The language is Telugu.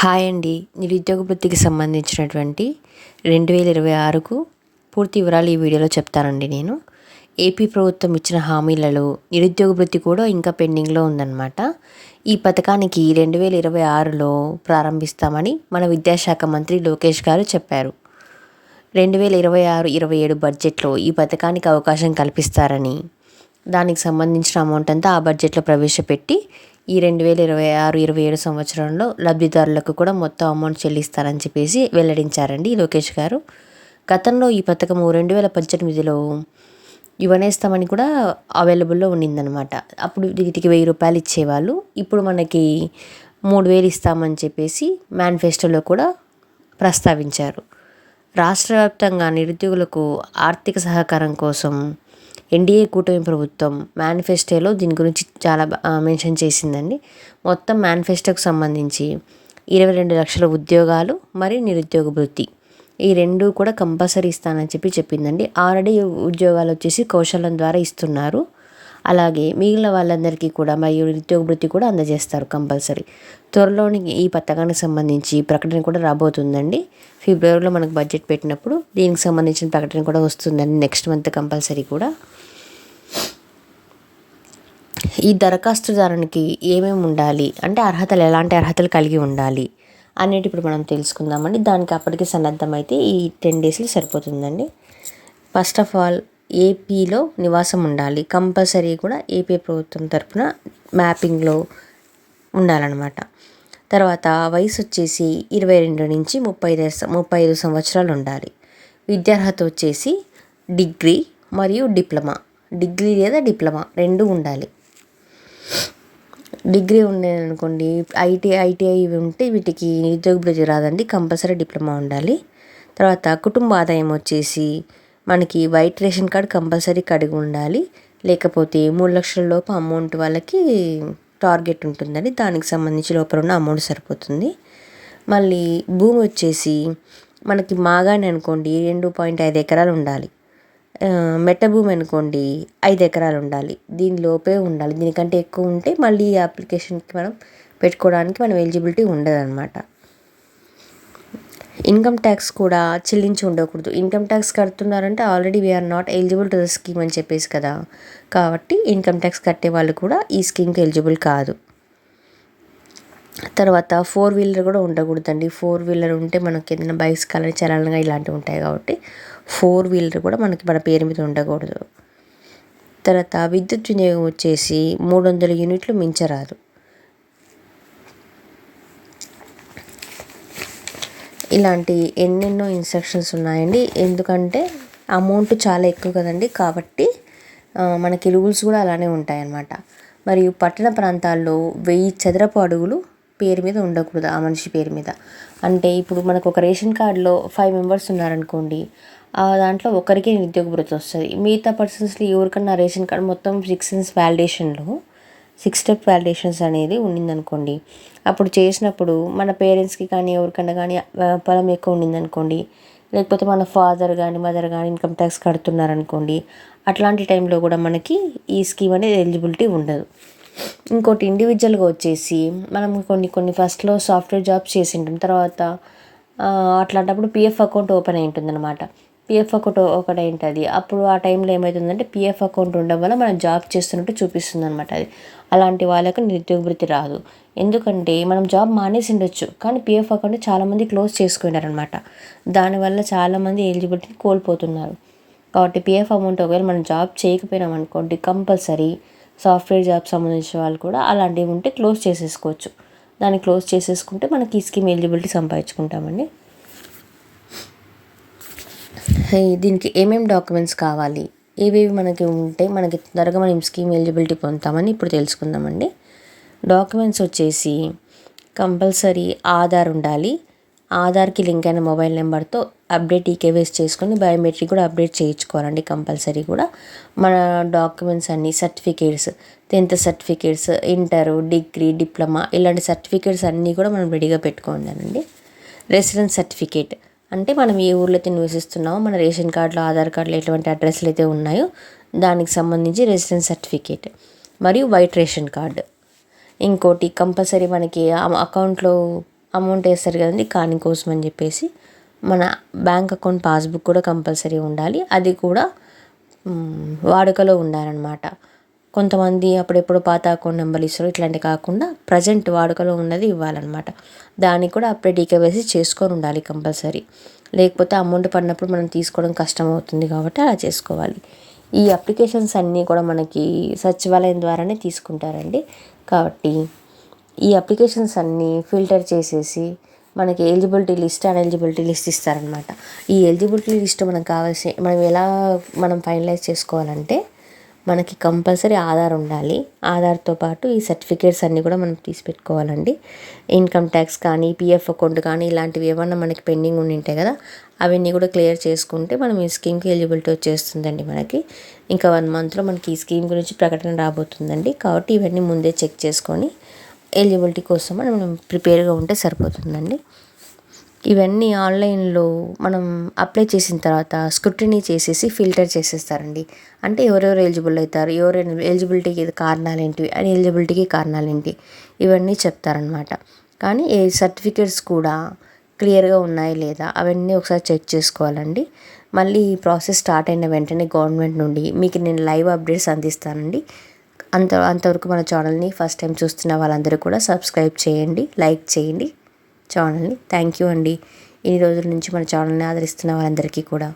హాయ్ అండి. నిరుద్యోగ వృత్తికి సంబంధించినటువంటి రెండు వేల ఇరవై ఆరుకు పూర్తి వివరాలు ఈ వీడియోలో చెప్తానండి నేను. ఏపీ ప్రభుత్వం ఇచ్చిన హామీలలో నిరుద్యోగ వృత్తి కూడా ఇంకా పెండింగ్లో ఉందన్నమాట. ఈ పథకానికి రెండు వేల ఇరవై ఆరులో ప్రారంభిస్తామని మన విద్యాశాఖ మంత్రి లోకేష్ గారు చెప్పారు. రెండు వేల ఇరవై ఆరు ఇరవై ఏడు బడ్జెట్లో ఈ పథకానికి అవకాశం కల్పిస్తారని దానికి సంబంధించిన అమౌంట్ అంతా ఆ బడ్జెట్లో ప్రవేశపెట్టి ఈ రెండు వేల ఇరవై ఆరు ఇరవై ఏడు సంవత్సరంలో లబ్ధిదారులకు కూడా మొత్తం అమౌంట్ చెల్లిస్తారని చెప్పేసి వెల్లడించారండి లోకేష్ గారు. గతంలో ఈ పథకము రెండు వేల పద్దెనిమిదిలో యువనేస్తామని కూడా అవైలబుల్లో ఉండిందనమాట అప్పుడు వీటికి వెయ్యి రూపాయలు ఇచ్చేవాళ్ళు. ఇప్పుడు మనకి మూడు వేలు ఇస్తామని చెప్పేసి మేనిఫెస్టోలో కూడా ప్రస్తావించారు. రాష్ట్ర వ్యాప్తంగా నిరుద్యోగులకు ఆర్థిక సహకారం కోసం ఎన్డీఏ కూటమి ప్రభుత్వం మేనిఫెస్టోలో దీని గురించి చాలా మెన్షన్ చేసిందండి. మొత్తం మేనిఫెస్టోకి సంబంధించి ఇరవై రెండు లక్షల ఉద్యోగాలు మరియు నిరుద్యోగ వృత్తి. ఈ రెండు కూడా కంపల్సరీ ఇస్తానని చెప్పి చెప్పిందండి. ఆల్రెడీ ఉద్యోగాలు వచ్చేసి కౌశలం ద్వారా ఇస్తున్నారు. అలాగే మిగిలిన వాళ్ళందరికీ కూడా మరియు నిత్యోగ వృత్తి కూడా అందజేస్తారు కంపల్సరీ. త్వరలోని ఈ పథకానికి సంబంధించి ప్రకటన కూడా రాబోతుందండి. ఫిబ్రవరిలో మనకు బడ్జెట్ పెట్టినప్పుడు దీనికి సంబంధించిన ప్రకటన కూడా వస్తుందండి నెక్స్ట్ మంత్ కంపల్సరీ కూడా. ఈ దరఖాస్తుదారునికి ఏమేమి ఉండాలి? అంటే అర్హతలు ఎలాంటి అర్హతలు కలిగి ఉండాలి అనేది ఇప్పుడు మనం తెలుసుకుందామండి. దానికి అప్పటికి సన్నద్ధమైతే ఈ టెన్ డేస్లో సరిపోతుందండి. ఫస్ట్ ఆఫ్ ఆల్ ఏపీలో నివాసం ఉండాలి. కంపల్సరీ కూడా ఏపీ ప్రభుత్వం తరఫున మ్యాపింగ్లో ఉండాలన్నమాట. తర్వాత వయసు వచ్చేసి ఇరవై రెండు నుంచి ముప్పై ఐదు ముప్పై ఐదు సంవత్సరాలు ఉండాలి. విద్యార్హత వచ్చేసి డిగ్రీ మరియు డిప్లొమా. డిగ్రీ లేదా డిప్లొమా రెండు ఉండాలి. డిగ్రీ ఉండేదనుకోండి ఐటీ ఐటీఐ ఇవి ఉంటే వీటికి నిరుద్యోగ రాదండి కంపల్సరీ డిప్లొమా ఉండాలి. తర్వాత కుటుంబ ఆదాయం వచ్చేసి మనకి వైట్ రేషన్ కార్డ్ కంపల్సరీ కడిగి ఉండాలి. లేకపోతే మూడు లక్షల లోపు అమౌంట్ వాళ్ళకి టార్గెట్ ఉంటుందని దానికి సంబంధించి లోపల ఉన్న అమౌంట్ సరిపోతుంది. మళ్ళీ భూమి వచ్చేసి మనకి మాగాని అనుకోండి రెండు పాయింట్ ఐదు ఎకరాలు ఉండాలి. మెట్ట భూమి అనుకోండి ఐదు ఎకరాలు ఉండాలి. దీని లోపే ఉండాలి. దీనికంటే ఎక్కువ ఉంటే మళ్ళీ ఈ అప్లికేషన్కి మనం పెట్టుకోవడానికి మనం ఎలిజిబిలిటీ ఉండదు అనమాట ఇన్కమ్ ట్యాక్స్ కూడా చెల్లించి ఉండకూడదు. Income tax కడుతున్నారంటే already we are not eligible to the scheme అని చెప్పేసి కదా. కాబట్టి ఇన్కమ్ ట్యాక్స్ కట్టే వాళ్ళు కూడా ఈ స్కీమ్కి ఎలిజిబుల్ కాదు. తర్వాత ఫోర్ వీలర్ కూడా ఉండకూడదండి. ఫోర్ వీలర్ ఉంటే మనకి ఏదైనా బైక్స్ కానీ చలనంగా ఇలాంటివి ఉంటాయి కాబట్టి ఫోర్ వీలర్ కూడా మనకి మన పేరు మీద ఉండకూడదు. తర్వాత విద్యుత్ వినియోగం వచ్చేసి మూడు వందల యూనిట్లు మించరాదు. ఇలాంటి ఎన్నెన్నో ఇన్స్ట్రక్షన్స్ ఉన్నాయండి. ఎందుకంటే అమౌంట్ చాలా ఎక్కువ కదండి. కాబట్టి మనకి రూల్స్ కూడా అలానే ఉంటాయన్నమాట. మరియు పట్టణ ప్రాంతాల్లో వెయ్యి చదరపు అడుగులు పేరు మీద ఉండకూడదు ఆ మనిషి పేరు మీద. అంటే ఇప్పుడు మనకు ఒక రేషన్ కార్డులో ఫైవ్ మెంబర్స్ ఉన్నారనుకోండి ఆ దాంట్లో ఒకరికి నిరుద్యోగ భృతి వస్తుంది. మిగతా పర్సన్స్లో ఎవరికన్నా రేషన్ కార్డు మొత్తం సిక్స్ సెన్స్ వ్యాలిడేషన్లో సిక్స్ స్టెప్ వ్యాలిడేషన్స్ అనేది ఉండిందనుకోండి. అప్పుడు చేసినప్పుడు మన పేరెంట్స్కి కానీ ఎవరికన్నా కానీ పొలం ఎక్కువ ఉండిందనుకోండి. లేకపోతే మన ఫాదర్ కానీ మదర్ కానీ ఇన్కమ్ ట్యాక్స్ కడుతున్నారనుకోండి. అట్లాంటి టైంలో కూడా మనకి ఈ స్కీమ్ అనేది ఎలిజిబిలిటీ ఉండదు. ఇంకోటి ఇండివిజువల్గా వచ్చేసి మనం కొన్ని కొన్ని ఫస్ట్లో సాఫ్ట్వేర్ జాబ్స్ చేసి ఉంటాం. తర్వాత అట్లాంటప్పుడు పిఎఫ్ అకౌంట్ ఓపెన్ అయి ఉంటుంది అనమాట పిఎఫ్ అకౌంట్ ఒకటి ఏంటది అప్పుడు ఆ టైంలో ఏమవుతుందంటే పిఎఫ్ అకౌంట్ ఉండడం వల్ల మనం జాబ్ చేస్తున్నట్టు చూపిస్తుంది అనమాట అది. అలాంటి వాళ్ళకు నిరుద్యోగ వృత్తి రాదు. ఎందుకంటే మనం జాబ్ మానేసి ఉండొచ్చు. కానీ పిఎఫ్ అకౌంట్ చాలామంది క్లోజ్ చేసుకున్నారనమాట దానివల్ల చాలామంది ఎలిజిబిలిటీని కోల్పోతున్నారు. కాబట్టి పిఎఫ్ అమౌంట్ ఒకవేళ మనం జాబ్ చేయకపోయినాం అనుకోండి కంపల్సరీ సాఫ్ట్వేర్ జాబ్ సంబంధించిన వాళ్ళు కూడా అలాంటివి ఉంటే క్లోజ్ చేసేసుకోవచ్చు. దాన్ని క్లోజ్ చేసేసుకుంటే మనకి ఈ స్కీమ్ ఎలిజిబిలిటీ సంపాదించుకుంటామండి. దీనికి ఏమేమి డాక్యుమెంట్స్ కావాలి? ఏవేవి మనకి ఉంటే మనకి త్వరగా మనం స్కీమ్ ఎలిజిబిలిటీ పొందుతామని ఇప్పుడు తెలుసుకుందామండి. డాక్యుమెంట్స్ వచ్చేసి కంపల్సరీ ఆధార్ ఉండాలి. ఆధార్కి లింక్ అయిన మొబైల్ నెంబర్తో అప్డేట్ ఈకేవేస్ చేసుకొని బయోమెట్రిక్ కూడా అప్డేట్ చేయించుకోవాలండి కంపల్సరీ కూడా. మన డాక్యుమెంట్స్ అన్ని certificates tenth certificates inter degree diploma ఇలాంటి సర్టిఫికేట్స్ అన్నీ కూడా మనం రెడీగా పెట్టుకోండి రెసిడెన్స్ సర్టిఫికేట్ అంటే మనం ఏ ఊర్లో అయితే నివసిస్తున్నామో మన రేషన్ కార్డులో ఆధార్ కార్డులో ఎటువంటి అడ్రస్లు అయితే ఉన్నాయో దానికి సంబంధించి రెసిడెన్స్ సర్టిఫికేట్ మరియు వైట్ రేషన్ కార్డు. ఇంకోటి కంపల్సరీ మనకి అకౌంట్లో అమౌంట్ వేస్తారు కదండి కాని కోసం అని చెప్పేసి మన బ్యాంక్ అకౌంట్ పాస్బుక్ కూడా కంపల్సరీ ఉండాలి. అది కూడా వాడుకలో ఉండాలన్నమాట. కొంతమంది అప్పుడెప్పుడు పాత అకౌంట్ నెంబర్ ఇస్తారు. ఇట్లాంటివి కాకుండా ప్రజెంట్ వాడుకలో ఉన్నది ఇవ్వాలన్నమాట. దానికి కూడా అప్డేట్ ఈకేవైసీ చేసుకొని ఉండాలి కంపల్సరీ. లేకపోతే అమౌంట్ పడినప్పుడు మనం తీసుకోవడం కష్టం అవుతుంది కాబట్టి అలా చేసుకోవాలి. ఈ అప్లికేషన్స్ అన్నీ కూడా మనకి సచివాలయం ద్వారానే తీసుకుంటారండి. కాబట్టి ఈ అప్లికేషన్స్ అన్నీ ఫిల్టర్ చేసేసి మనకి ఎలిజిబిలిటీ లిస్ట్ అన్ఎలిజిబిలిటీ లిస్ట్ ఇస్తారనమాట ఈ ఎలిజిబిలిటీ లిస్ట్ మనకు కావాల్సి మనం ఎలా మనం ఫైనలైజ్ చేసుకోవాలంటే మనకి కంపల్సరీ ఆధార్ ఉండాలి. ఆధార్తో పాటు ఈ సర్టిఫికేట్స్ అన్నీ కూడా మనం తీసి పెట్టుకోవాలండి. ఇన్కమ్ ట్యాక్స్ కానీ పిఎఫ్ అకౌంట్ కానీ ఇలాంటివి ఏమన్నా మనకి పెండింగ్ ఉండి ఉంటాయి కదా అవన్నీ కూడా క్లియర్ చేసుకుంటే మనం ఈ స్కీమ్కి ఎలిజిబిలిటీ వచ్చేస్తుందండి మనకి. ఇంకా వన్ మంత్లో మనకి ఈ స్కీమ్ గురించి ప్రకటన రాబోతుందండి. కాబట్టి ఇవన్నీ ముందే చెక్ చేసుకొని ఎలిజిబిలిటీ కోసం మనం ప్రిపేర్గా ఉంటే సరిపోతుందండి. ఇవన్నీ ఆన్లైన్లో మనం అప్లై చేసిన తర్వాత స్క్రూటినీ చేసేసి ఫిల్టర్ చేసేస్తారండి. అంటే ఎవరెవరు ఎలిజిబుల్ అవుతారు ఎవరు ఎలిజిబిలిటీకి కారణాలు ఏంటివి అని ఎలిజిబిలిటీకి కారణాలు ఏంటి ఇవన్నీ చెప్తారనమాట కానీ ఏ సర్టిఫికేట్స్ కూడా క్లియర్గా ఉన్నాయి లేదా అవన్నీ ఒకసారి చెక్ చేసుకోవాలండి. మళ్ళీ ఈ ప్రాసెస్ స్టార్ట్ అయిన వెంటనే గవర్నమెంట్ నుండి మీకు నేను లైవ్ అప్డేట్స్ అందిస్తానండి. అంత అంతవరకు మన ఛానల్ని ఫస్ట్ టైం చూస్తున్న వాళ్ళందరూ కూడా సబ్స్క్రైబ్ చేయండి లైక్ చేయండి. ఛానల్ని. థ్యాంక్ యూ అండి. ఇన్ని రోజుల నుంచి మన ఛానల్ని ఆదరిస్తున్న వాళ్ళందరికీ కూడా.